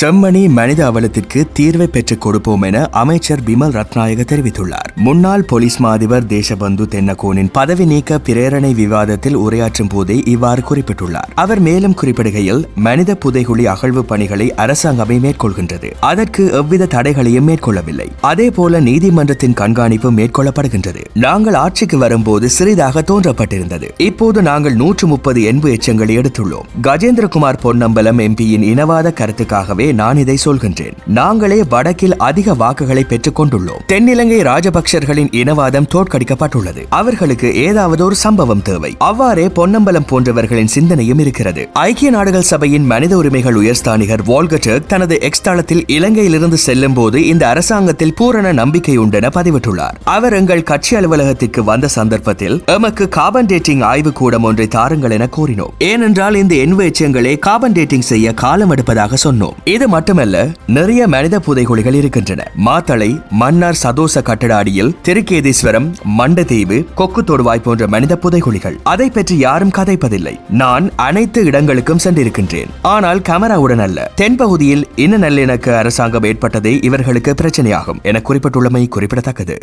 செம்மணி மனித அவலத்திற்கு தீர்வை பெற்றுக் கொடுப்போம் என அமைச்சர் பிமல் ரத்நாயக தெரிவித்துள்ளார். முன்னாள் போலீஸ் மாதிபர் தேசபந்து தென்னகோனின் பதவி நீக்க பிரேரணை விவாதத்தில் உரையாற்றும் போதே இவ்வாறு குறிப்பிட்டுள்ளார். அவர் மேலும் குறிப்பிடுகையில் மனித புதைகுழி அகழ்வு பணிகளை அரசாங்கமே மேற்கொள்கின்றது. அதற்கு எவ்வித தடைகளையும் மேற்கொள்ளவில்லை. அதேபோல நீதிமன்றத்தின் கண்காணிப்பு மேற்கொள்ளப்படுகின்றது. நாங்கள் ஆட்சிக்கு வரும்போது சிறிதாக தோன்றப்பட்டிருந்தது. இப்போது நாங்கள் நூற்று முப்பது எண்பு எச்சங்களை எடுத்துள்ளோம். கஜேந்திரகுமார் பொன்னம்பலம் எம்பியின் இனவாத கருத்துக்காகவே நான் இதை சொல்கின்றேன். நாங்களே வடக்கில் அதிக வாக்குகளை பெற்றுக் கொண்டுள்ளோம் தென்னிலங்கை ராஜபக்சர்களின் இனவாதம் தோற்கடிக்கப்பட்டுள்ளது. அவர்களுக்கு ஏதாவது ஒரு சம்பவம் தேவை. அவ்வாறே பொன்னம்பலம் போன்றவர்களின் சிந்தனையும் இருக்கிறது. ஐக்கிய நாடுகள் சபையின் மனித உரிமைகள் உயர்ஸ்தானிகர் வால்கட்டர்க் தனது எக்ஸ் தளத்தில் இலங்கையிலிருந்து செல்லும் போது இந்த அரசாங்கத்தில் பூரண நம்பிக்கை உண்டென பதிவிட்டுள்ளார். அவர் எங்கள் கட்சி அலுவலகத்திற்கு வந்த சந்தர்ப்பத்தில் எமக்கு கார்பன் டேட்டிங் ஆய்வு கூடம் ஒன்றை தாருங்கள் என கூறினோம். ஏனென்றால் இந்த எண்பு கார்பன் டேட்டிங் செய்ய காலம் எடுப்பதாக சொன்னோம். இது மட்டுமல்ல நிறைய மனித புதைகுழிகள் இருக்கின்றன. மாத்தளை மன்னார் சதோச கட்டட அடியில் திருக்கேதீஸ்வரம் மண்டதீவு கொக்கு தொடுவாய் போன்ற மனித புதைகுழிகள். அதை பற்றி யாரும் கதைப்பதில்லை. நான் அனைத்து இடங்களுக்கும் சென்றிருக்கின்றேன். ஆனால் கமராவுடன் அல்ல. தென்பகுதியில் இன நல்லிணக்க அரசாங்கம் ஏற்பட்டதே இவர்களுக்கு பிரச்சனையாகும். என குறிப்பிட்டுள்ளமை குறிப்பிடத்தக்கது.